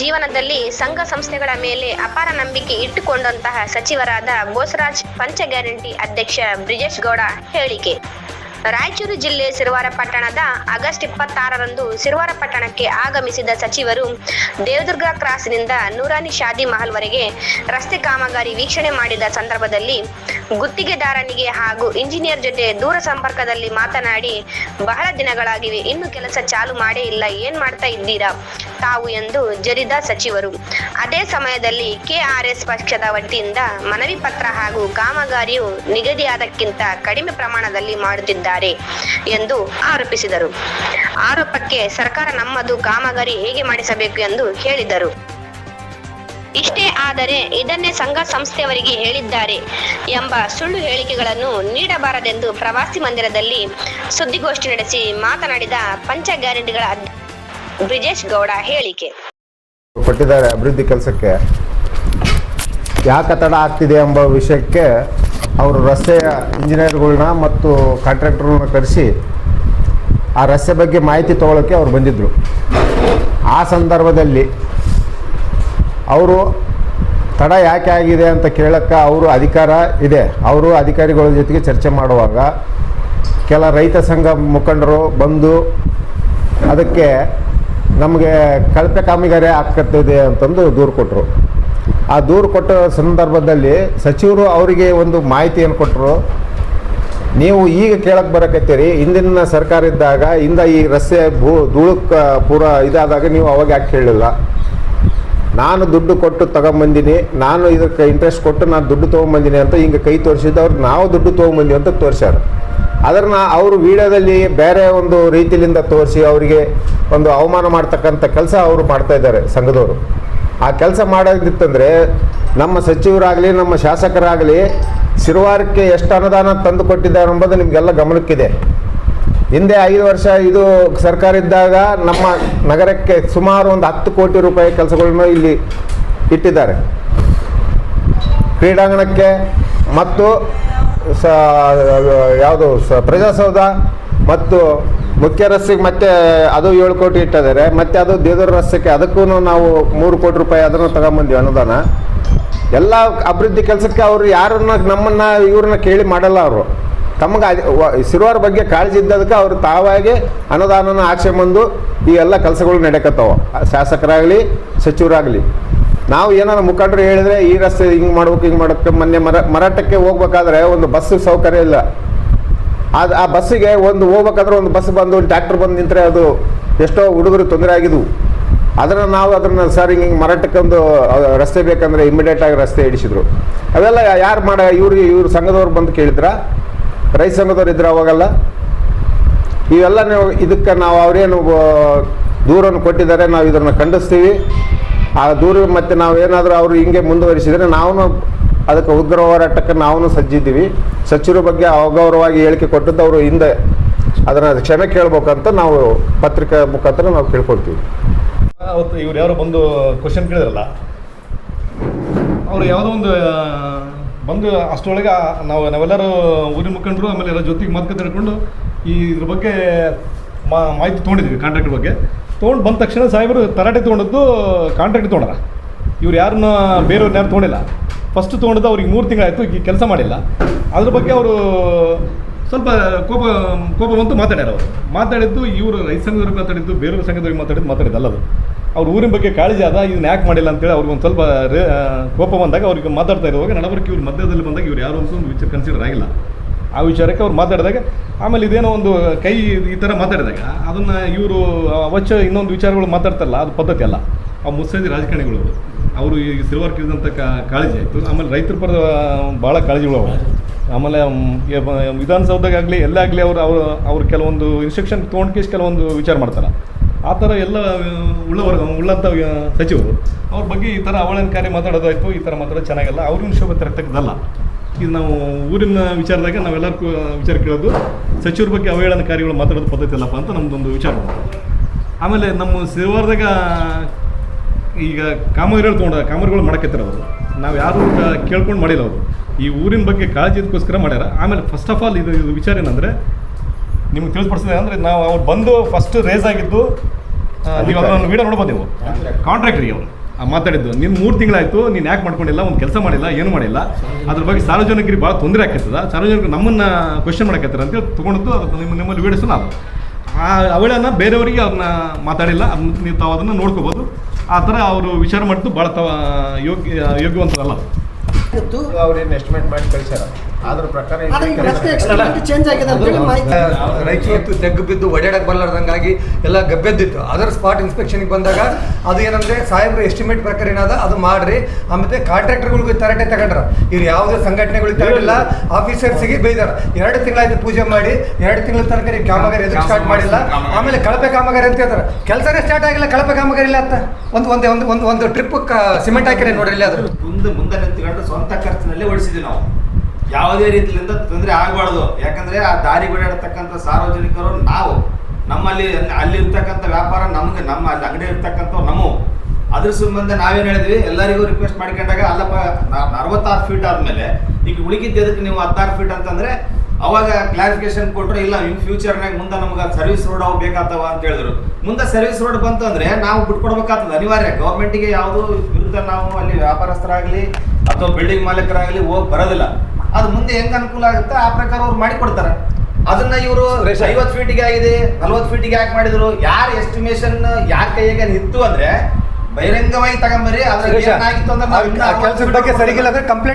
ಜೀವನದಲ್ಲಿ ಸಂಘ ಸಂಸ್ಥೆಗಳ ಮೇಲೆ ಅಪಾರ ನಂಬಿಕೆ ಇಟ್ಟುಕೊಂಡಂತಹ ಸಚಿವರಾದ ಬೋಸರಾಜ್ ಪಂಚ ಗ್ಯಾರಂಟಿ ಅಧ್ಯಕ್ಷ ಬ್ರಿಜೇಶ್ ಗೌಡ ಹೇಳಿಕೆ. ರಾಯಚೂರು ಜಿಲ್ಲೆ ಸಿರುವಾರ ಪಟ್ಟಣದ ಆಗಸ್ಟ್ ಇಪ್ಪತ್ತಾರರಂದು ಸಿರುವಾರ ಪಟ್ಟಣಕ್ಕೆ ಆಗಮಿಸಿದ ಸಚಿವರು ದೇವದುರ್ಗ ಕ್ರಾಸ್ನಿಂದ ನೂರಾನಿ ಶಾದಿ ಮಹಲ್ವರೆಗೆ ರಸ್ತೆ ಕಾಮಗಾರಿ ವೀಕ್ಷಣೆ ಮಾಡಿದ ಸಂದರ್ಭದಲ್ಲಿ ಗುತ್ತಿಗೆದಾರನಿಗೆ ಹಾಗೂ ಇಂಜಿನಿಯರ್ ಜೊತೆ ದೂರ ಸಂಪರ್ಕದಲ್ಲಿ ಮಾತನಾಡಿ, ಬಹಳ ದಿನಗಳಾಗಿವೆ, ಇನ್ನು ಕೆಲಸ ಚಾಲು ಮಾಡೇ ಇಲ್ಲ, ಏನ್ ಮಾಡ್ತಾ ಇದ್ದೀರಾ? ತಾವು ಎಂದು ಜರಿದ ಸಚಿವರು. ಅದೇ ಸಮಯದಲ್ಲಿ ಕೆಆರ್ಎಸ್ ಪಕ್ಷದ ವತಿಯಿಂದ ಮನವಿ ಪತ್ರ ಹಾಗೂ ಕಾಮಗಾರಿಯು ನಿಗದಿಯಾದಕ್ಕಿಂತ ಕಡಿಮೆ ಪ್ರಮಾಣದಲ್ಲಿ ಮಾಡುತ್ತಿದ್ದಾರೆ ಎಂದು ಆರೋಪಿಸಿದರು. ಆರೋಪಕ್ಕೆ ಸರ್ಕಾರ ನಮ್ಮದು ಕಾಮಗಾರಿ ಹೇಗೆ ಮಾಡಿಸಬೇಕು ಎಂದು ಹೇಳಿದರು ಇಷ್ಟೇ ಆದರೆ ಇದನ್ನೇ ಸಂಘ ಸಂಸ್ಥೆಯವರಿಗೆ ಹೇಳಿದ್ದಾರೆ ಎಂಬ ಸುಳ್ಳು ಹೇಳಿಕೆಗಳನ್ನು ನೀಡಬಾರದೆಂದು ಪ್ರವಾಸಿ ಮಂದಿರದಲ್ಲಿ ಸುದ್ದಿಗೋಷ್ಠಿ ನಡೆಸಿ ಮಾತನಾಡಿದ ಪಂಚ ಗ್ಯಾರಂಟಿಗಳ ಬ್ರಿಜೇಶ್ ಗೌಡ ಹೇಳಿಕೆ. ಕೊಟ್ಟಿದ್ದಾರೆ ಅಭಿವೃದ್ಧಿ ಕೆಲಸಕ್ಕೆ. ಯಾಕೆ ತಡ ಆಗ್ತಿದೆ ಎಂಬ ವಿಷಯಕ್ಕೆ ಅವರು ರಸ್ತೆಯ ಇಂಜಿನಿಯರ್ಗಳನ್ನ ಮತ್ತು ಕಾಂಟ್ರಾಕ್ಟರ್ಗಳನ್ನ ಕರೆಸಿ ಆ ರಸ್ತೆ ಬಗ್ಗೆ ಮಾಹಿತಿ ತಗೊಳ್ಳೋಕ್ಕೆ ಅವ್ರು ಬಂದಿದ್ದರು ಆ ಸಂದರ್ಭದಲ್ಲಿ ಅವರು ತಡ ಯಾಕೆ ಆಗಿದೆ ಅಂತ ಕೇಳೋಕ್ಕೆ ಅವರು ಅಧಿಕಾರ ಇದೆ. ಅವರು ಅಧಿಕಾರಿಗಳ ಜೊತೆಗೆ ಚರ್ಚೆ ಮಾಡುವಾಗ ಕೆಲ ರೈತ ಸಂಘ ಮುಖಂಡರು ಬಂದು ಅದಕ್ಕೆ ನಮಗೆ ಕಳಪೆ ಕಾಮಗಾರಿ ಆಗ್ತಿದೆ ಅಂತಂದು ದೂರು ಕೊಟ್ಟರು ಆ ದೂರು ಕೊಟ್ಟ ಸಂದರ್ಭದಲ್ಲಿ ಸಚಿವರು ಅವರಿಗೆ ಒಂದು ಮಾಹಿತಿಯನ್ನು ಕೊಟ್ಟರು ನೀವು ಈಗ ಕೇಳಕ್ಕೆ ಬರಕತ್ತೀರಿ ಹಿಂದಿನ ಸರ್ಕಾರ ಇದ್ದಾಗ, ಇಂದ ಈ ರಸ್ತೆ ಭೂ ಧೂಳಕ್ಕೆ ಪೂರ ಇದಾದಾಗ ನೀವು ಅವಾಗ ಯಾಕೆ ಕೇಳಲಿಲ್ಲ ನಾನು ದುಡ್ಡು ಕೊಟ್ಟು ತಗೊಂಬಂದಿನಿ, ನಾನು ಇದಕ್ಕೆ ಇಂಟ್ರೆಸ್ಟ್ ಕೊಟ್ಟು ನಾನು ದುಡ್ಡು ತೊಗೊಂಬಂದಿನಿ ಅಂತ ಹಿಂಗೆ ಕೈ ತೋರಿಸಿದ್ದು ಅವ್ರು ನಾವು ದುಡ್ಡು ತೊಗೊಂಬಂದಿವಿ ಅಂತ ತೋರಿಸ್ಯಾರ. ಅದನ್ನ ಅವರು ವಿಡಿಯೋದಲ್ಲಿ ಬೇರೆ ಒಂದು ರೀತಿಯಿಂದ ತೋರಿಸಿ ಅವರಿಗೆ ಒಂದು ಅವಮಾನ ಮಾಡ್ತಕ್ಕಂಥ ಕೆಲಸ ಅವರು ಮಾಡ್ತಾ ಇದ್ದಾರೆ ಸಂಘದವರು. ಆ ಕೆಲಸ ಮಾಡೋದಿತ್ತಂದರೆ ನಮ್ಮ ಸಚಿವರಾಗಲಿ, ನಮ್ಮ ಶಾಸಕರಾಗಲಿ ಸಿರುವಾರಕ್ಕೆ ಎಷ್ಟು ಅನುದಾನ ತಂದು ಕೊಟ್ಟಿದ್ದಾರೆ ಎಂಬುದು ನಿಮಗೆಲ್ಲ ಗಮನಕ್ಕಿದೆ. ಹಿಂದೆ ಐದು ವರ್ಷ ಇದು ಸರ್ಕಾರ ಇದ್ದಾಗ ನಮ್ಮ ನಗರಕ್ಕೆ ಸುಮಾರು ಒಂದು ಹತ್ತು ಕೋಟಿ ರೂಪಾಯಿ ಕೆಲಸಗಳನ್ನು ಇಲ್ಲಿ ಇಟ್ಟಿದ್ದಾರೆ. ಕ್ರೀಡಾಂಗಣಕ್ಕೆ ಮತ್ತು ಸ ಯಾವುದು ಪ್ರಜಾಸೌಧ ಮತ್ತು ಮುಖ್ಯ ರಸ್ತೆಗೆ ಮತ್ತೆ ಅದು ಏಳು ಕೋಟಿ ಇಟ್ಟಿದ್ದಾರೆ. ಮತ್ತೆ ಅದು ದೇವರ ರಸ್ತೆಗೆ ಅದಕ್ಕೂ ನಾವು ಮೂರು ಕೋಟಿ ರೂಪಾಯಿ ಅದನ್ನು ತಗೊಂಬಂದ್ವಿ ಅನುದಾನ. ಎಲ್ಲ ಅಭಿವೃದ್ಧಿ ಕೆಲಸಕ್ಕೆ ಅವರು ಯಾರನ್ನ ನಮ್ಮನ್ನ ಇವ್ರನ್ನ ಕೇಳಿ ಮಾಡಲ್ಲ ಅವರು. ತಮಗೆ ಸಿರುವಾರ ಬಗ್ಗೆ ಕಾಳಜಿ ಇದ್ದದಕ್ಕೆ ಅವರು ತಾವಾಗಿ ಅನುದಾನನ ಹಾಕ್ಸ್ಕೊಂಬಂದು ಈ ಎಲ್ಲ ಕೆಲಸಗಳು ನಡೆಕತ್ತಾವ. ಶಾಸಕರಾಗಲಿ, ಸಚಿವರಾಗಲಿ. ನಾವು ಏನಾರ ಮುಖಂಡರು ಹೇಳಿದ್ರೆ ಈ ರಸ್ತೆ ಹಿಂಗೆ ಮಾಡ್ಬೇಕು, ಹಿಂಗೆ ಮಾಡಬೇಕು, ಮೊನ್ನೆ ಮರ, ಮರಾಠಕ್ಕೆ ಹೋಗ್ಬೇಕಾದ್ರೆ ಒಂದು ಬಸ್ ಸೌಕರ್ಯ ಇಲ್ಲ. ಅದು ಆ ಬಸ್ಸಿಗೆ ಒಂದು ಹೋಗ್ಬೇಕಾದ್ರೆ ಒಂದು ಬಸ್ ಬಂದು ಟ್ರ್ಯಾಕ್ಟರ್ ಬಂದು ನಿಂತರೆ ಅದು ಎಷ್ಟೋ ಹುಡುಗರು ತೊಂದರೆ ಆಗಿದ್ವು. ಅದನ್ನು ನಾವು ಅದನ್ನು ಸರ್ ಹಿಂಗೆ ಮರಾಟಕ್ಕೆ ಒಂದು ರಸ್ತೆ ಬೇಕಂದ್ರೆ ಇಮಿಡಿಯೇಟ್ ಆಗಿ ರಸ್ತೆ ಇಡಿಸಿದ್ರು ಅವೆಲ್ಲ ಯಾರು ಮಾಡ, ಇವ್ರಿಗೆ, ಇವ್ರ ಸಂಘದವ್ರು ಬಂದು ಕೇಳಿದ್ರ? ರೈತ ಸಂಘದವ್ರು ಇದ್ರ ಅವಾಗಲ್ಲ. ಇವೆಲ್ಲ ಇದಕ್ಕೆ ನಾವು ಅವರೇನು ದೂರನ್ನು ಕೊಟ್ಟಿದ್ದಾರೆ, ನಾವು ಇದನ್ನು ಖಂಡಿಸ್ತೀವಿ. ಆ ದೂರ ಮತ್ತು ನಾವೇನಾದರೂ ಅವರು ಹಿಂಗೆ ಮುಂದುವರಿಸಿದರೆ ನಾವು ಅದಕ್ಕೆ ಉಗ್ರ ಹೋರಾಟಕ್ಕೆ ನಾವು ಸಜ್ಜಿದ್ದೀವಿ. ಸಚಿವರ ಬಗ್ಗೆ ಅಗೌರವವಾಗಿ ಹೇಳಿಕೆ ಕೊಟ್ಟದ್ದು ಅವರು ಹಿಂದೆ. ಅದನ್ನು ಕ್ಷಮೆ ಕೇಳ್ಬೇಕಂತ ನಾವು ಪತ್ರಿಕಾ ಮುಖಾಂತರ ನಾವು ಕೇಳ್ಕೊಳ್ತೀವಿ. ಅವತ್ತು ಇವ್ರು ಯಾರೋ ಬಂದು ಕ್ವಶನ್ ಕೇಳಿದ್ರಲ್ಲ? ಅವರು ಯಾವುದೋ ಒಂದು ಬಂದು ಅಷ್ಟರೊಳಗೆ ನಾವು, ನಾವೆಲ್ಲರೂ ಊರಿನ ಮುಖಂಡರು, ಆಮೇಲೆ ಎಲ್ಲ ಜೊತೆಗೆ ಮಾತುಕತೆ ಹಿಡ್ಕೊಂಡು ಈ ಇದ್ರ ಬಗ್ಗೆ ಮಾಹಿತಿ ತೊಗೊಂಡಿದ್ದೀವಿ ಕಾಂಟ್ರಾಕ್ಟ್ ಬಗ್ಗೆ. ತೊಗೊಂಡು ಬಂದ ತಕ್ಷಣ ಸಾಹೇಬರು ತರಾಟೆ ತೊಗೊಂಡದ್ದು ಕಾಂಟ್ರಾಕ್ಟ್ ತೊಗೊಂಡ್ರ. ಇವ್ರು ಯಾರನ್ನ ಬೇರೆಯವ್ರನ್ನ ಯಾರು ತೊಗೊಂಡಿಲ್ಲ. ಫಸ್ಟ್ ತೊಗೊಂಡದ್ದು ಅವ್ರಿಗೆ ಮೂರು ತಿಂಗಳಾಯಿತು ಈ ಕೆಲಸ ಮಾಡಿಲ್ಲ. ಅದ್ರ ಬಗ್ಗೆ ಅವರು ಸ್ವಲ್ಪ ಕೋಪ ಕೋಪ ಬಂತು ಮಾತಾಡ್ಯಾರ ಅವರು. ಮಾತಾಡಿದ್ದು ಇವರು ರೈತ ಸಂಘದವ್ರಿಗೆ ಮಾತಾಡಿದ್ದು, ಬೇರೆಯವ್ರ ಸಂಘದವ್ರಿಗೆ ಮಾತಾಡಿದ್ದು ಮಾತಾಡಿದ್ದಲ್ಲ ಅದು. ಅವ್ರ ಊರಿನ ಬಗ್ಗೆ ಕಾಳಜಿ ಅದ, ಇದನ್ನ ಯಾಕೆ ಮಾಡಿಲ್ಲ ಅಂತೇಳಿ ಅವ್ರಿಗೆ ಒಂದು ಸ್ವಲ್ಪ ರೇ ಕೋಪ ಬಂದಾಗ ಅವ್ರಿಗೆ ಮಾತಾಡ್ತಾ ಇರುವಾಗ ನಡಬರ್ಕೆ ಇವ್ರ ಮಧ್ಯದಲ್ಲಿ ಬಂದಾಗ ಇವ್ರು ಯಾರು ಒಂದು ವಿಚಾರ ಕನ್ಸಿಡರ್ ಆಗಿಲ್ಲ. ಆ ವಿಚಾರಕ್ಕೆ ಅವ್ರು ಮಾತಾಡಿದಾಗ, ಆಮೇಲೆ ಇದೇನೋ ಒಂದು ಕೈ ಈ ಥರ ಮಾತಾಡಿದಾಗ, ಅದನ್ನು ಇವರು ಅವಚ್ಚ ಇನ್ನೊಂದು ವಿಚಾರಗಳು ಮಾತಾಡ್ತಾರಲ್ಲ, ಅದು ಪದ್ಧತಿ ಅಲ್ಲ. ಆ ಮುಸ್ಸೈದಿ ರಾಜಕಾರಣಿಗಳು ಅವರು. ಈ ಸಿಲ್ವರ್ಕ್ ಇದ್ದಂಥ ಕಾಳಜಿ ಆಯಿತು. ಆಮೇಲೆ ರೈತರ ಪರ ಭಾಳ ಕಾಳಜಿಗಳು ಅವು ಆಮೇಲೆ ವಿಧಾನಸೌಧಗಾಗಲಿ ಎಲ್ಲೇ ಆಗಲಿ ಅವರು ಅವರು, ಅವ್ರು ಕೆಲವೊಂದು ಇನ್ಸ್ಟ್ರಕ್ಷನ್ ತೊಗೊಂಡು ಕೇಸ್ ಕೆಲವೊಂದು ವಿಚಾರ ಮಾಡ್ತಾರೆ. ಆ ಥರ ಎಲ್ಲ ಉಳ್ಳವರ ಉಳ್ಳಂಥ ಸಚಿವರು, ಅವ್ರ ಬಗ್ಗೆ ಈ ಥರ ಅವಳನಕಾರಿ ಮಾತಾಡೋದಾಯಿತು, ಈ ಥರ ಮಾತಾಡೋದು ಚೆನ್ನಾಗಲ್ಲ. ಅವ್ರಿಗೂ ಶೋಭೆ ತರತಕ್ಕದ್ದಲ್ಲ. ಇದು ನಾವು ಊರಿನ ವಿಚಾರದಾಗ ನಾವೆಲ್ಲರಿಗೂ ವಿಚಾರ ಕೇಳೋದು. ಸಚಿವರ ಬಗ್ಗೆ ಅವಹೇಳನಕಾರಿಗಳು ಮಾತಾಡೋದು ಪದ್ಧತಿ ಅಲ್ಲಪ್ಪ ಅಂತ ನಮ್ಮದೊಂದು ವಿಚಾರ. ಆಮೇಲೆ ನಮ್ಮ ಸಿಲ್ವಾರ್ದಾಗ ಈಗ ಕಾಮಗಾರಿಗಳು ತೊಗೊಂಡ ಕಾಮಗಾರಿಗಳು ಮಾಡಕತ್ತಾರ ಅವರು. ನಾವು ಯಾರು ಕೇಳ್ಕೊಂಡು ಮಾಡಿಲ್ಲ ಅವರು. ಈ ಊರಿನ ಬಗ್ಗೆ ಕಾಳಜಿ ಇದಕ್ಕೋಸ್ಕರ ಮಾಡ್ಯಾರ. ಆಮೇಲೆ ಫಸ್ಟ್ ಆಫ್ ಆಲ್ ಇದು ಇದು ವಿಚಾರ ಏನಂದರೆ ನಿಮ್ಗೆ ತಿಳಿಸ್ಪಡಿಸಿದೆ ಅಂದರೆ ನಾವು ಅವ್ರು ಬಂದು ಫಸ್ಟ್ ರೇಸ್ ಆಗಿದ್ದು ನೀವು ಅದನ್ನು ವೀಡಿಯೋ ನೋಡ್ಬೋದು ನೀವು. ಕಾಂಟ್ರಾಕ್ಟ್ರಿಗೆ ಅವರು. ಮಾತಾಡಿದ್ದು. ನಿಮ್ಮ ಮೂರು ತಿಂಗಳಾಯಿತು, ನೀನು ಯಾಕೆ ಮಾಡ್ಕೊಂಡಿಲ್ಲ, ಒಂದು ಕೆಲಸ ಮಾಡಿಲ್ಲ, ಏನು ಮಾಡಿಲ್ಲ? ಅದ್ರ ಬಗ್ಗೆ ಸಾರ್ವಜನಿಕರಿಗೆ ಭಾಳ ತೊಂದರೆ ಆಗ್ತದ ಸಾರ್ವಜನಿಕರು ನಮ್ಮನ್ನು ಕ್ವಶನ್ ಅಂತ ಅಂತೇಳಿ ತೊಗೊಂಡು ಅದು ನಿಮ್ಮ ನಿಮ್ಮಲ್ಲಿ ವಿಡಿಯೋಸ್ ನಾವು ಆ ಅವಳನ್ನ ಬೇರೆಯವರಿಗೆ ಅವ್ರನ್ನ ಮಾತಾಡಿಲ್ಲ ಅದನ್ನ ನೀವು ತಾವು ಅದನ್ನು ನೋಡ್ಕೋಬೋದು. ಆ ಥರ ಅವರು ವಿಚಾರ ಮಾಡಿದ್ದು ಭಾಳ ತವ ಯೋಗ್ಯ ಯೋಗ್ಯವಂತರಲ್ಲ ಅವ್ರೇನು ಎಸ್ಟಿಮೇಟ್ ಮಾಡಿ ಕಳ್ಸ್ಯಾರ? ಅದ್ರ ಪ್ರಕಾರ ಚೇಂಜ್ ಆಗಿದೆ ರಾಯಚೂರು ತೆಗ್ಗು ಬಿದ್ದು ಒಡೆಯಡಕ್ಕೆ ಬರ್ಲಾರ್ದಂಗಾಗಿ ಎಲ್ಲ ಗಬ್ಬೆದ್ದಿತ್ತು. ಅದರ ಸ್ಪಾಟ್ ಇನ್ಸ್ಪೆಕ್ಷನ್ಗೆ ಬಂದಾಗ ಅದು ಏನಂದ್ರೆ ಸಾಹೇಬ್ರು ಎಸ್ಟಿಮೇಟ್ ಪ್ರಕಾರ ಏನಾದ ಅದು ಮಾಡ್ರಿ. ಆಮೇಲೆ ಕಾಂಟ್ರಾಕ್ಟರ್ಗಳಿಗೆ ತರಟೆ ತಗೊಂಡ್ರ. ಇವ್ರು ಯಾವುದೇ ಸಂಘಟನೆಗಳಿಗೆ ತಗೊಂಡಿಲ್ಲ. ಆಫೀಸರ್ಸಿಗೆ ಬೈದಾರ. ಎರಡು ತಿಂಗಳಾಯ್ತು ಪೂಜೆ ಮಾಡಿ. ಎರಡು ತಿಂಗಳ ತನಕ ನೀವು ಕಾಮಗಾರಿ ಎದುರು ಸ್ಟಾರ್ಟ್ ಮಾಡಿಲ್ಲ. ಆಮೇಲೆ ಕಳಪೆ ಕಾಮಗಾರಿ ಅಂತ ಹೇಳ್ತಾರೆ. ಕೆಲಸನೇ ಸ್ಟಾರ್ಟ್ ಆಗಿಲ್ಲ. ಕಳಪೆ ಕಾಮಗಾರಿ ಇಲ್ಲ ಅಂತ. ಒಂದು ಒಂದೇ ಒಂದು ಒಂದು ಒಂದು ಟ್ರಿಪ್ ಸಿಮೆಂಟ್ ಹಾಕಿರಿ ನೋಡ್ರಿ ಇಲ್ಲಿ ಅದ್ರ ಮುಂದೆ ಮುಂದೆ ನಿಂತ್ಕೊಂಡು ಸ್ವಂತ ಖರ್ಚಿನಲ್ಲಿ ಓಡಿಸಿದ್ವಿ ನಾವು. ಯಾವುದೇ ರೀತಿಯಿಂದ ತೊಂದರೆ ಆಗಬಾರ್ದು. ಯಾಕಂದ್ರೆ ಆ ದಾರಿ ಬಿಡಾಡತಕ್ಕಂಥ ಸಾರ್ವಜನಿಕರು ನಾವು. ನಮ್ಮಲ್ಲಿ ಅಲ್ಲಿರ್ತಕ್ಕಂಥ ವ್ಯಾಪಾರ ನಮಗೆ ನಮ್ಮ ಅಲ್ಲಿ ಅಂಗಡಿ ಇರ್ತಕ್ಕಂಥವ್ರು ನಮ್ಮವು ಅದ್ರ ಸಂಬಂಧ ನಾವೇನು ಹೇಳಿದ್ವಿ? ಎಲ್ಲರಿಗೂ ರಿಕ್ವೆಸ್ಟ್ ಮಾಡ್ಕೊಂಡಾಗ ಅಲ್ಲಪ್ಪ ಅರವತ್ತಾರು ಫೀಟ್ ಆದ್ಮೇಲೆ ಈಗ ಉಳಿಕಿದ್ದು ಅದಕ್ಕೆ ನೀವು ಹತ್ತಾರು ಫೀಟ್ ಅಂತಂದ್ರೆ ಅವಾಗ ಕ್ಲಾರಿಫಿಕೇಶನ್ ಕೊಟ್ಟರು ಇಲ್ಲ, ಇನ್ ಫ್ಯೂಚರ್ನಾಗ ಮುಂದೆ ನಮ್ಗೆ ಸರ್ವಿಸ್ ರೋಡ್ ಅವು ಬೇಕಾಗ್ತವ ಅಂತ ಹೇಳಿದ್ರು. ಮುಂದೆ ಸರ್ವಿಸ್ ರೋಡ್ ಬಂತು ಅಂದ್ರೆ ನಾವು ಬಿಟ್ಕೊಡ್ಬೇಕಾಗ್ತದೆ. ಅನಿವಾರ್ಯ. ಗೌರ್ಮೆಂಟಿಗೆ ಯಾವುದು ವಿರುದ್ಧ ನಾವು ಅಲ್ಲಿ ವ್ಯಾಪಾರಸ್ಥರಾಗಲಿ ಅಥವಾ ಬಿಲ್ಡಿಂಗ್ ಮಾಲೀಕರಾಗಲಿ ಹೋಗಿ ಬರೋದಿಲ್ಲ. ಅದು ಮುಂದೆ ಹೆಂಗ್ ಅನುಕೂಲ ಆಗುತ್ತೆ ಆ ಪ್ರಕಾರ ಅವ್ರು ಮಾಡಿಕೊಡ್ತಾರೆ. ಅದನ್ನ ಇವರು ಐವತ್ ಐವತ್ತು ಫೀಟಿಗೆ ಆಗಿದೆ ನಲ್ವತ್ತು ಫೀಟಿಗೆ ಯಾಕೆ ಮಾಡಿದ್ರು? ಯಾರು ಎಸ್ಟಿಮೇಶನ್ ಯಾರ ಕೈಯಾಗ ಇತ್ತು ಅಂದ್ರೆ ಬಹಿರಂಗವಾಗಿ ತಗೊಂಬರ್ರಿ ಅದ್ರ ಏನಾಗಿತ್ತು ಅಂದ್ರೆ ಕಂಪ್ಲೇಂಟ್